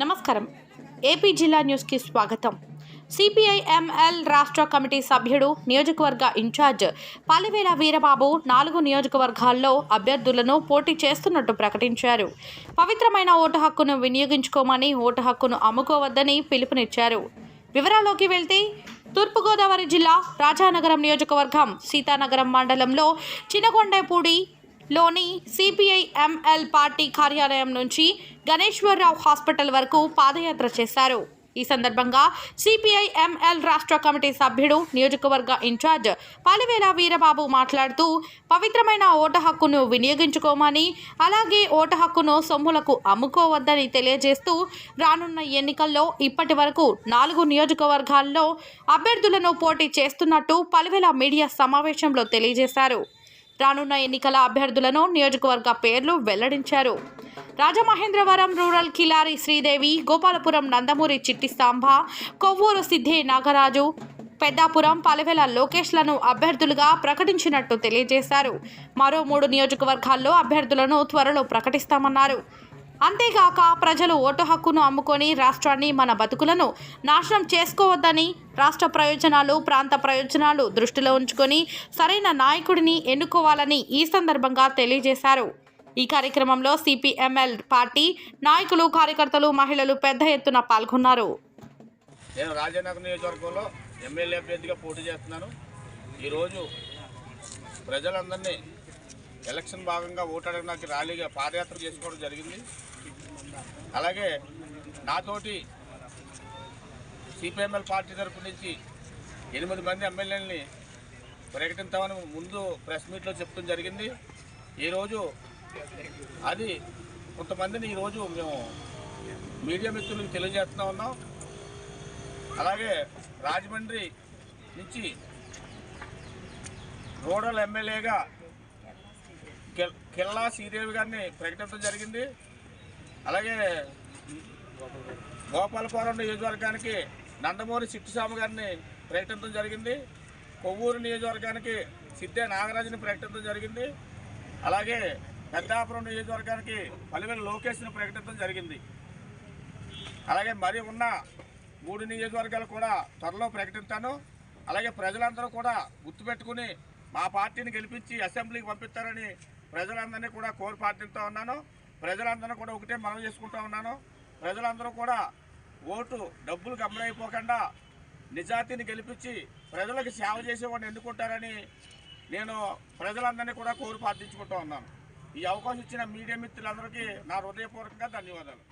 నమస్కారం. ఏపీ జిల్లా న్యూస్కి స్వాగతం. సిపిఐ ఎంఎల్ రాష్ట్ర కమిటీ సభ్యుడు నియోజకవర్గ ఇన్ఛార్జ్ పాలివేల వీరబాబు నాలుగు నియోజకవర్గాల్లో అభ్యర్థులను పోటీ చేస్తున్నట్టు ప్రకటించారు. పవిత్రమైన ఓటు హక్కును వినియోగించుకోమని ఓటు హక్కును అమ్ముకోవద్దని పిలుపునిచ్చారు. వివరాల్లోకి వెళ్తే తూర్పుగోదావరి జిల్లా రాజానగరం నియోజకవర్గం సీతానగరం మండలంలో చినగొండపూడి లోని సిపిఐ ఎంఎల్ పార్టీ కార్యాలయం నుంచి గణేశ్వరరావు హాస్పిటల్ వరకు పాదయాత్ర చేశారు. ఈ సందర్భంగా సిపిఐ ఎంఎల్ రాష్ట్ర కమిటీ సభ్యుడు నియోజకవర్గ ఇన్ఛార్జ్ పాలివేల వీరబాబు మాట్లాడుతూ పవిత్రమైన ఓటు హక్కును వినియోగించుకోమని అలాగే ఓటు హక్కును సొమ్ములకు అమ్ముకోవద్దని తెలియజేస్తూ రానున్న ఎన్నికల్లో ఇప్పటి వరకు నాలుగు నియోజకవర్గాల్లో అభ్యర్థులను పోటీ చేస్తున్నట్టు పలువేల మీడియా సమావేశంలో తెలియజేశారు. రానున్న ఎన్నికల అభ్యర్థులను నియోజకవర్గ పేర్లు వెల్లడించారు. రాజమహేంద్రవరం రూరల్ కిలారి శ్రీదేవి గోపాలపురం నందమూరి చిట్టి సాంబ కొవ్వూరు సిద్ధి నాగరాజు పెద్దాపురం పలవెల లోకేష్లను అభ్యర్థులుగా ప్రకటించినట్టు తెలియజేశారు. మరో మూడు నియోజకవర్గాల్లో అభ్యర్థులను త్వరలో ప్రకటిస్తామన్నారు. అంతేగాక ప్రజలు ఓటు హక్కును అమ్ముకొని రాష్ట్రాన్ని మన బతుకులను నాశనం చేసుకోవద్దని రాష్ట్ర ప్రయోజనాలు ప్రాంత ప్రయోజనాలు దృష్టిలో ఉంచుకొని సరైన నాయకుడిని ఎన్నుకోవాలని ఈ సందర్భంగా తెలియజేశారు. ఈ కార్యక్రమంలో సిపిఎంఎల్ పార్టీ నాయకులు కార్యకర్తలు మహిళలు పెద్ద ఎత్తున పాల్గొన్నారు. నేను రాజనగర్ నియోజకవర్గంలో ఎమ్మెల్యే అభ్యర్థిగా పోటీ చేస్తున్నాను. ఈరోజు ప్రజలందరినీ ఎలక్షన్ భాగంగా ఓటాడడానికి ర్యాలీగా పాదయాత్ర చేసుకోవడం జరిగింది. అలాగే నాతోటి సిపిఎంఎల్ పార్టీ తరపు నుంచి ఎనిమిది మంది ఎమ్మెల్యేలని ప్రకటించామని ముందు ప్రెస్ మీట్లో చెప్పడం జరిగింది. ఈరోజు అది కొంతమందిని ఈరోజు మేము మీడియా మిత్రులకు తెలియజేస్తూ ఉన్నాం. అలాగే రాజమండ్రి నుంచి రూరల్ ఎమ్మెల్యేగా కిల్లా శ్రీదేవి గారిని ప్రకటించడం జరిగింది. అలాగే గోపాలపురం నియోజకవర్గానికి నందమూరి సిట్టుస్వామి గారిని ప్రకటించడం జరిగింది. కొవ్వూరు నియోజకవర్గానికి సిద్ధే నాగరాజుని ప్రకటించడం జరిగింది. అలాగే పెద్దాపురం నియోజకవర్గానికి పలివెల లోకేష్ని ప్రకటించడం జరిగింది. అలాగే మరి ఉన్న మూడు నియోజకవర్గాలు కూడా త్వరలో ప్రకటిస్తాను. అలాగే ప్రజలందరూ కూడా గుర్తుపెట్టుకుని మా పార్టీని గెలిపించి అసెంబ్లీకి పంపిస్తారని ప్రజలందరినీ కూడా కోరి ప్రార్థిస్తూ ఉన్నాను. ప్రజలందరూ కూడా ఒకటే మనం చేసుకుంటూ ఉన్నాను. ప్రజలందరూ కూడా ఓటు డబ్బులు గమనైపోకుండా నిజాతిని గెలిపించి ప్రజలకు సేవ చేసేవాడిని ఎన్నుకుంటారని నేను ప్రజలందరినీ కూడా కోరి ప్రార్థించుకుంటూ ఉన్నాను. ఈ అవకాశం ఇచ్చిన మీడియా మిత్రులందరికీ నా హృదయపూర్వకంగా ధన్యవాదాలు.